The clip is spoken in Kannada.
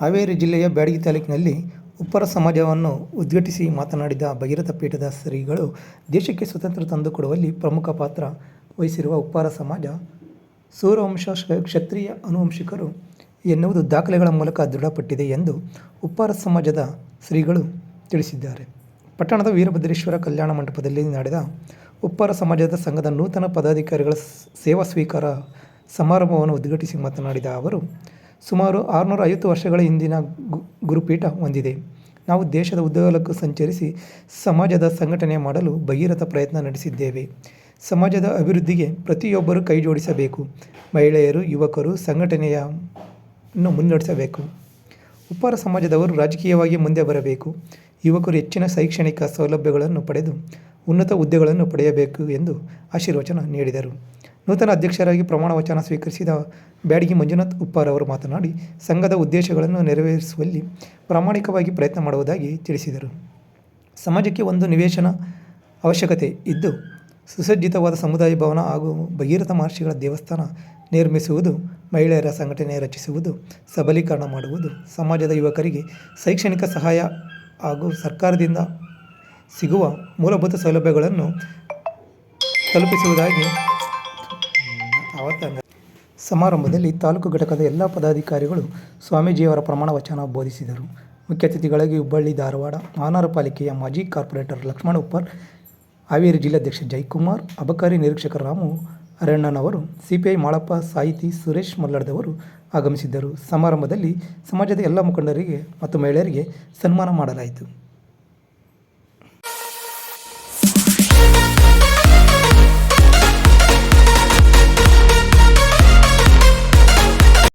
ಹಾವೇರಿ ಜಿಲ್ಲೆಯ ಬ್ಯಾಡಗಿ ತಾಲೂಕಿನಲ್ಲಿ ಉಪ್ಪರ ಸಮಾಜವನ್ನು ಉದ್ಘಾಟಿಸಿ ಮಾತನಾಡಿದ ಭಗೀರಥ ಪೀಠದ ಶ್ರೀಗಳು, ದೇಶಕ್ಕೆ ಸ್ವತಂತ್ರ ತಂದುಕೊಡುವಲ್ಲಿ ಪ್ರಮುಖ ಪಾತ್ರ ವಹಿಸಿರುವ ಉಪ್ಪಾರ ಸಮಾಜ, ಸೂರ್ಯವಂಶ ಕ್ಷ- ಕ್ಷತ್ರಿಯ ಅನುವಂಶಿಕರು ಎನ್ನುವುದು ದಾಖಲೆಗಳ ಮೂಲಕ ದೃಢಪಟ್ಟಿದೆ ಎಂದು ಉಪ್ಪಾರ ಸಮಾಜದ ಶ್ರೀಗಳು ತಿಳಿಸಿದ್ದಾರೆ. ಪಟ್ಟಣದ ವೀರಭದ್ರೇಶ್ವರ ಕಲ್ಯಾಣ ಮಂಟಪದಲ್ಲಿ ನಡೆದ ಉಪ್ಪಾರ ಸಮಾಜದ ಸಂಘದ ನೂತನ ಪದಾಧಿಕಾರಿಗಳ ಸೇವಾ ಸ್ವೀಕಾರ ಸಮಾರಂಭವನ್ನು ಉದ್ಘಾಟಿಸಿ ಮಾತನಾಡಿದ ಅವರು ಸುಮಾರು ಆರುನೂರ ಐವತ್ತು ವರ್ಷಗಳ ಹಿಂದಿನ ಗುರುಪೀಠ ಹೊಂದಿದೆ. ನಾವು ದೇಶದ ಉದ್ದಗಲಕ್ಕೂ ಸಂಚರಿಸಿ ಸಮಾಜದ ಸಂಘಟನೆ ಮಾಡಲು ಭಗೀರಥ ಪ್ರಯತ್ನ ನಡೆಸಿದ್ದೇವೆ. ಸಮಾಜದ ಅಭಿವೃದ್ಧಿಗೆ ಪ್ರತಿಯೊಬ್ಬರೂ ಕೈ ಜೋಡಿಸಬೇಕು. ಮಹಿಳೆಯರು, ಯುವಕರು ಸಂಘಟನೆಯನ್ನು ಮುನ್ನಡೆಸಬೇಕು. ಉಪ್ಪಾರ ಸಮಾಜದವರು ರಾಜಕೀಯವಾಗಿ ಮುಂದೆ ಬರಬೇಕು. ಯುವಕರು ಹೆಚ್ಚಿನ ಶೈಕ್ಷಣಿಕ ಸೌಲಭ್ಯಗಳನ್ನು ಪಡೆದು ಉನ್ನತ ಹುದ್ದೆಗಳನ್ನು ಪಡೆಯಬೇಕು ಎಂದು ಆಶೀರ್ವಚನ ನೀಡಿದರು. ನೂತನ ಅಧ್ಯಕ್ಷರಾಗಿ ಪ್ರಮಾಣ ವಚನ ಸ್ವೀಕರಿಸಿದ ಬ್ಯಾಡಗಿ ಮಂಜುನಾಥ್ ಉಪ್ಪಾರ್ ಅವರು ಮಾತನಾಡಿ, ಸಂಘದ ಉದ್ದೇಶಗಳನ್ನು ನೆರವೇರಿಸುವಲ್ಲಿ ಪ್ರಾಮಾಣಿಕವಾಗಿ ಪ್ರಯತ್ನ ಮಾಡುವುದಾಗಿ ತಿಳಿಸಿದರು. ಸಮಾಜಕ್ಕೆ ಒಂದು ನಿವೇಶನ ಅವಶ್ಯಕತೆ ಇದ್ದು, ಸುಸಜ್ಜಿತವಾದ ಸಮುದಾಯ ಭವನ ಹಾಗೂ ಭಗೀರಥ ಮಹರ್ಷಿಗಳ ದೇವಸ್ಥಾನ ನಿರ್ಮಿಸುವುದು, ಮಹಿಳೆಯರ ಸಂಘಟನೆ ರಚಿಸುವುದು, ಸಬಲೀಕರಣ ಮಾಡುವುದು, ಸಮಾಜದ ಯುವಕರಿಗೆ ಶೈಕ್ಷಣಿಕ ಸಹಾಯ ಹಾಗೂ ಸರ್ಕಾರದಿಂದ ಸಿಗುವ ಮೂಲಭೂತ ಸೌಲಭ್ಯಗಳನ್ನು ತಲುಪಿಸುವುದಾಗಿ ಅವತ್ತ ಸಮಾರಂಭದಲ್ಲಿ ತಾಲೂಕು ಘಟಕದ ಎಲ್ಲ ಪದಾಧಿಕಾರಿಗಳು ಸ್ವಾಮೀಜಿಯವರ ಪ್ರಮಾಣ ವಚನ ಬೋಧಿಸಿದರು. ಮುಖ್ಯ ಅತಿಥಿಗಳಾಗಿ ಹುಬ್ಬಳ್ಳಿ, ಧಾರವಾಡ ಮಹಾನಗರ ಪಾಲಿಕೆಯ ಮಾಜಿ ಕಾರ್ಪೊರೇಟರ್ ಲಕ್ಷ್ಮಣ ಉಪ್ಪರ್ ಹಾವೇರಿ ಜಿಲ್ಲಾಧ್ಯಕ್ಷ ಜಯಕುಮಾರ್ ಅಬಕಾರಿ ನಿರೀಕ್ಷಕ ರಾಮು ಅರಣ್ಣನವರು, ಸಿಪಿಐ ಮಾಳಪ್ಪ ಸಾಹಿತಿ ಸುರೇಶ್ ಮಲ್ಲಡ್ದವರು ಆಗಮಿಸಿದ್ದರು. ಸಮಾರಂಭದಲ್ಲಿ ಸಮಾಜದ ಎಲ್ಲ ಮುಖಂಡರಿಗೆ ಮತ್ತು ಮಹಿಳೆಯರಿಗೆ ಸನ್ಮಾನ ಮಾಡಲಾಯಿತು.